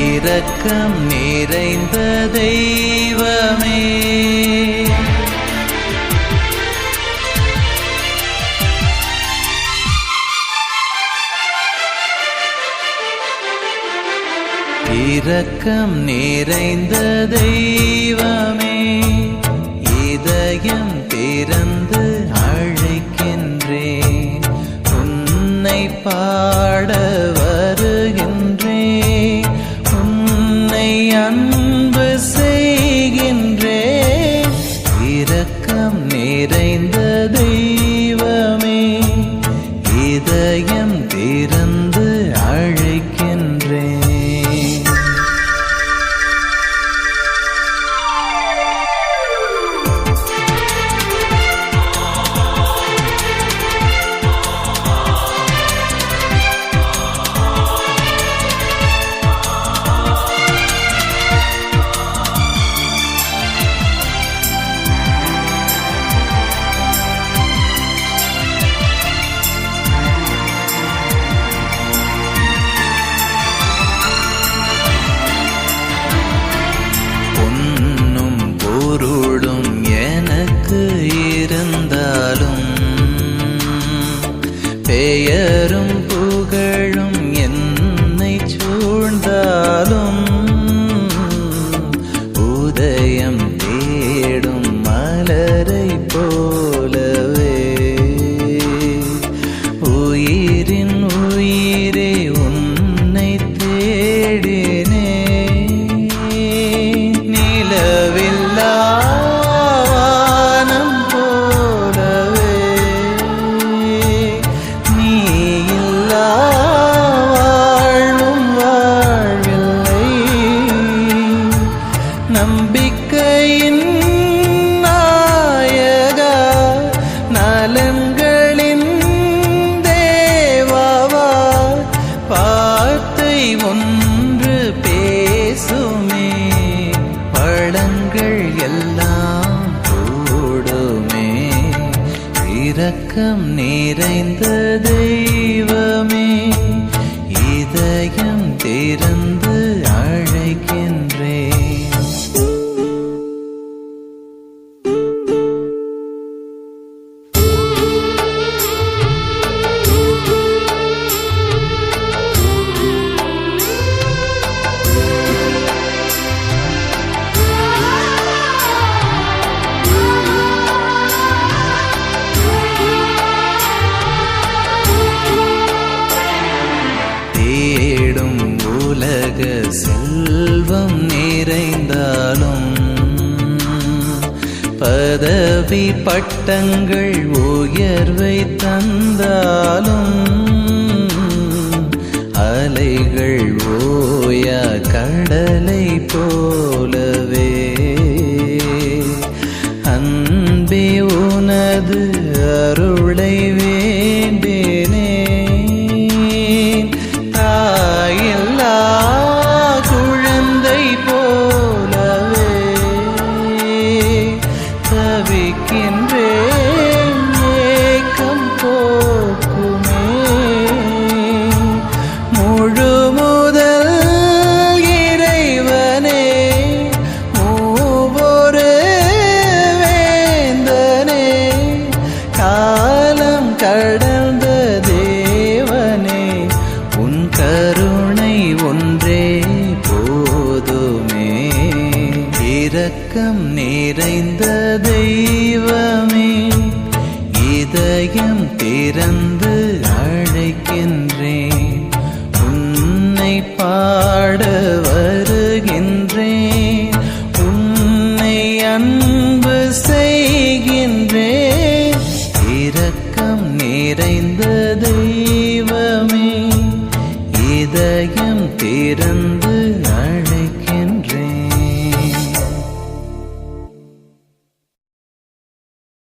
இரக்கம் நிறைந்த தெய்வமே. இரக்கம் நிறைந்த தெய்வமே. இதயம் பெயரும் நலன்களின் தேவாவா? வார்த்தை ஒன்று பேசுமே. பழங்கள் எல்லாம் கூடுமே. இரக்கம் நிறைந்த தெய்வமே. இதயம் திறந்த செல்வம் நிறைந்தாலும் பதவி பட்டங்கள் உயர்வை தந்தார் தவிக்கின்றேன் ஏக்கம் போக்குமே. முழு முதல் இறைவனே மூவொரு வேந்தனே. காலம் கடந்த தேவனே உன் கருணை இரக்கம் நிறைந்த தெய்வமே இதயம் திறந்து அழைக்கின்றேன் உன்னை பாட வருகின்றேன் உன்னை அன்பு செய்கின்றேன். இரக்கம் நிறைந்த தெய்வமே இதயம் திறந்து